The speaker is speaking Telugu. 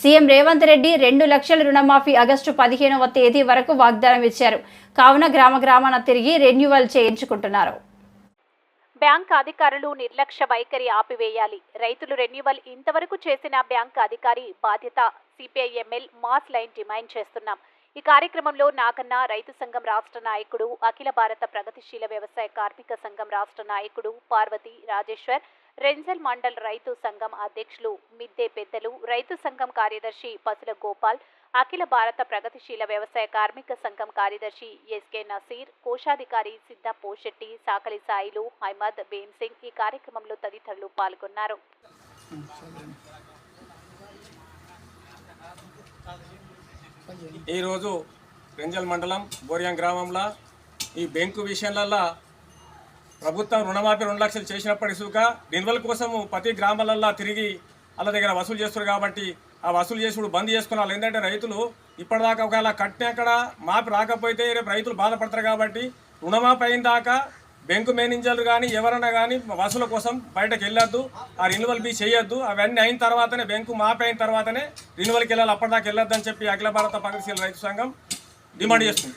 సీఎం రేవంత్ రెడ్డి రెండు లక్షల రుణమాఫీ ఆగస్టు పదిహేనవ తేదీ వరకు వాగ్దానం ఇచ్చారు. కావున గ్రామ గ్రామాన తిరిగి రెన్యువల్ చేయించుకుంటున్నారు. బ్యాంక్ అధికారులు నిర్లక్ష్య వైఖరి ఆపివేయాలి. రైతులు రెన్యువల్ ఇంతవరకు చేసిన బ్యాంక్ అధికారి బాధ్యత సిపిఐఎంఎల్ మాస్ లైన్ డిమాండ్ చేస్తున్నాం. ఈ కార్యక్రమంలో నాకన్న రైతు సంఘం రాష్ట్ర నాయకుడు అఖిల భారత ప్రగతిశీల వ్యవసాయ కార్మిక సంఘం రాష్ట్ర నాయకుడు పార్వతి రాజేశ్వర్ రెంజల్ మండల్ రైతు సంఘం అధ్యక్షులు మిద్దె పెద్దలు రైతు సంఘం కార్యదర్శి పసుల గోపాల్ అఖిల భారత ప్రగతిశీల వ్యవసాయ కార్మిక సంఘం కార్యదర్శి ఎస్కే నసీర్ కోశాధికారి సిద్ధ పోషెట్టి సాకలి సాయిలు అహ్మద్ బేన్ సింగ్ ఈ కార్యక్రమంలో తదితరులు పాల్గొన్నారు. ఈరోజు రెంజల్ మండలం బోరియం గ్రామంలో ఈ బెంకు విషయంలో ప్రభుత్వం రుణమాఫీ రెండు లక్షలు చేసినప్పటికీ సుక నిల్వల కోసము ప్రతి గ్రామాలల్లో తిరిగి వాళ్ళ దగ్గర వసూలు చేస్తారు కాబట్టి ఆ వసూలు చేసుడు బంద్ చేసుకున్నారు ఏంటంటే రైతులు ఇప్పటిదాకా ఒకవేళ కట్టినక్కడ మాపి రాకపోతే రేపు రైతులు బాధపడతారు కాబట్టి రుణమాఫీ అయిన దాకా బ్యాంకు మేనేజర్లు కానీ ఎవరైనా కానీ వసూల కోసం బయటకు వెళ్ళొద్దు ఆ రెన్యువల్ బీ చేయొద్దు అవన్నీ అయిన తర్వాతనే బ్యాంకు మాపి అయిన తర్వాతనే రెన్యువల్కి వెళ్ళాలి అప్పటిదాకా వెళ్ళొద్దని చెప్పి అఖిల భారత ప్రగతిశీల రైతు సంఘం డిమాండ్ చేస్తుంది.